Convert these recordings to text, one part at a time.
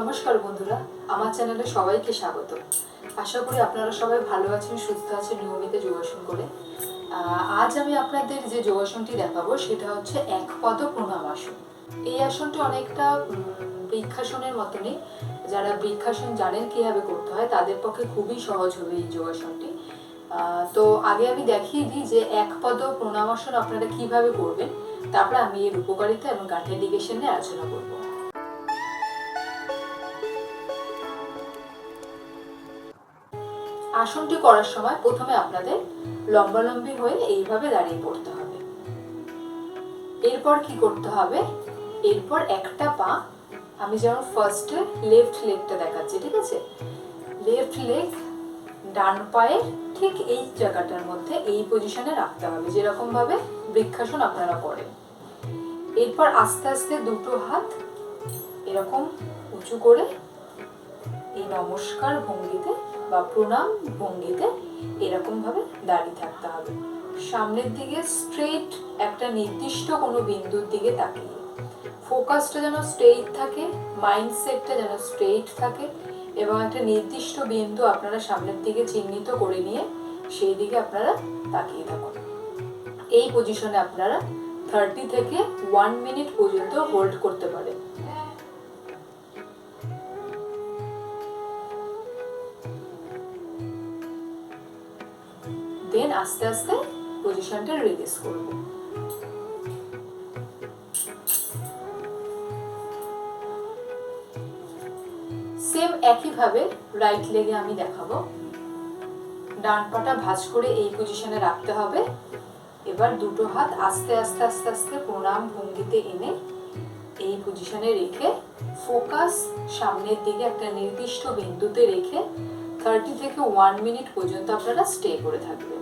নমস্কার বন্ধুরা, আমার চ্যানেলে সবাইকে স্বাগত। আশা করি আপনারা সবাই ভালো আছেন, সুস্থ আছেন, নিয়মিত যোগাসন করে। আজ আমি আপনাদের যে যোগাসনটি দেখাবো, সেটা হচ্ছে এক পদ প্রণাম আসন এই আসনটি অনেকটা বৃক্ষাসনের মতনই। যারা বৃক্ষাসন জানেন কীভাবে করতে হয়, তাদের পক্ষে খুবই সহজ হবে এই যোগাসনটি। তো আগে আমি দেখিয়ে দিই যে এক পদ প্রণামাসন আপনারা কীভাবে করবেন। তারপরে আমি এর উপকারিতা এবং গাঁঠের ডিগেশন নিয়ে আলোচনা করব। আসনটি করার সময় প্রথমে আপনাদের লম্বালম্বি হয়ে এইভাবে দাঁড়িয়ে পড়তে হবে। এরপর কি করতে হবে? এরপর একটা পা আমি যেমন ফার্স্টে লেফট লেগটা দেখাচ্ছি, ঠিক আছে? লেফট লেগ ডান পায়ের ঠিক এই জায়গাটার মধ্যে এই পজিশনে রাখতে হবে যেরকম ভাবে বৃক্ষাসন আপনারা করেন। এরপর আস্তে আস্তে দুটো হাত এরকম উঁচু করে এই নমস্কার ভঙ্গিতে বা প্রণাম ভঙ্গিতে এরকম ভাবে দাঁড়িয়ে থাকতে হবে। সামনের দিকে স্ট্রেট একটা নির্দিষ্ট কোনো বিন্দুর দিকে তাকিয়ে। ফোকাসটা যেন স্ট্রেট থাকে মাইন্ডসেটটা যেন স্ট্রেট থাকে এবং একটা নির্দিষ্ট বিন্দু আপনারা সামনের দিকে চিহ্নিত করে নিয়ে সেই দিকে আপনারা তাকিয়ে থাকুন। এই পজিশনে আপনারা থার্টি থেকে ওয়ান মিনিট পর্যন্ত হোল্ড করতে পারেন। দেন আস্তে আস্তে পজিশনটা রিলিজ করব। সেম একইভাবে রাইট লেগে আমি দেখাবো। ডান পাটা ভাঁজ করে এই পজিশনে রাখতে হবে। এবার দুটো হাত আস্তে আস্তে আস্তে আস্তে প্রণাম ভঙ্গিতে এনে এই পজিশনে রেখে ফোকাস সামনের দিকে একটা নির্দিষ্ট বিন্দুতে রেখে থার্টি থেকে ওয়ান মিনিট পর্যন্ত আপনারা স্টে করে থাকবেন।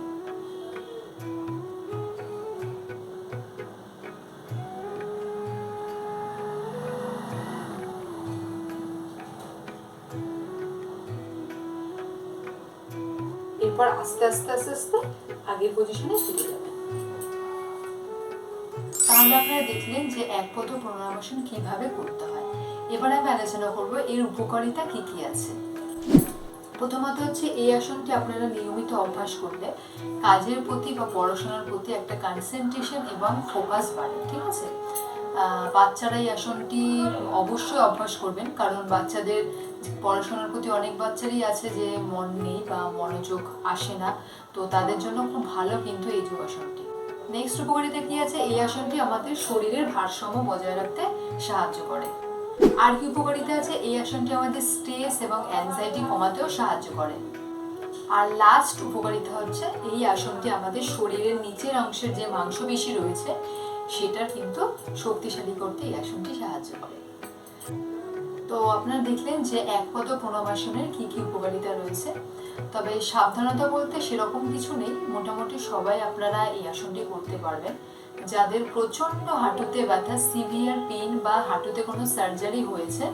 এরপর আস্তে আস্তে আস্তে আস্তে আগের পজিশনে ফিরে যাবেন তাহলে আপনারা দেখলেন যে এক পদ প্রণামাসন কীভাবে করতে হয়। এবার আমি আলোচনা করব এর উপকারিতা কি কি আছে। প্রথমত হচ্ছে এই আসনটি আপনারা নিয়মিত অভ্যাস করলে কাজের প্রতি বা পড়াশোনার প্রতি একটা কনসেন্ট্রেশন এবং ফোকাস বাড়ে, ঠিক আছে? বাচ্চারা এই আসনটি অবশ্যই অভ্যাস করবেন, কারণ বাচ্চাদের পড়াশোনার প্রতি অনেক বাচ্চারই আছে যে মন নেই বা মনোযোগ আসে না। তো তাদের জন্য খুব ভালো কিন্তু এই যোগাসনটি নেক্সট উপকারিতা কি আছে? এই আসনটি আমাদের শরীরের ভারসাম্য বজায় রাখতে সাহায্য করে। আর কি উপকারিতা আছে? এই আসনটি আমাদের স্ট্রেস এবং অ্যাংজাইটি কমাতেও সাহায্য করে। আর লাস্ট উপকারিতা হচ্ছে এই আসনটি আমাদের শরীরের নিচের অংশের যে মাংসপেশি রয়েছে, সেটার কিন্তু শক্তিশালী করতে এই আসনটি সাহায্য করে। তো আপনারা দেখলেন যে এক পদ প্রণবাসনের কি কি উপকারিতা রয়েছে। তবে সাবধানতা বলতে সেরকম কিছু নেই। মোটামুটি সবাই আপনারা এই আসনটি করতে পারবেন। যাদের প্রচণ্ড হাঁটুতে ব্যথা, সিভিয়ার পেন বা হাঁটুতে কোনো সার্জারি হয়েছে,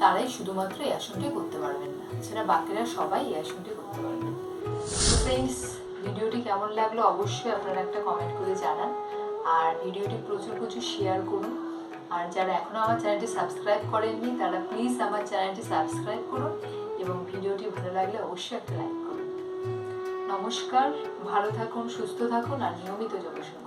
তারাই শুধুমাত্র এই আসনটি করতে পারবেন না। এছাড়া বাকিরা সবাই এই আসনটি করতে পারবেন। ফ্রেন্ডস ভিডিওটি কেমন লাগল অবশ্যই আপনারা একটা কমেন্ট করে জানান। আর ভিডিওটি প্রচুর প্রচুর শেয়ার করুন। আর যারা এখনও আমার চ্যানেলটি সাবস্ক্রাইব করেননি, তারা প্লিজ আমার চ্যানেলটি সাবস্ক্রাইব করুন এবং ভিডিওটি ভালো লাগলে অবশ্যই একটা লাইক করুন। নমস্কার, ভালো থাকুন, সুস্থ থাকুন, আর নিয়মিত যোগাসন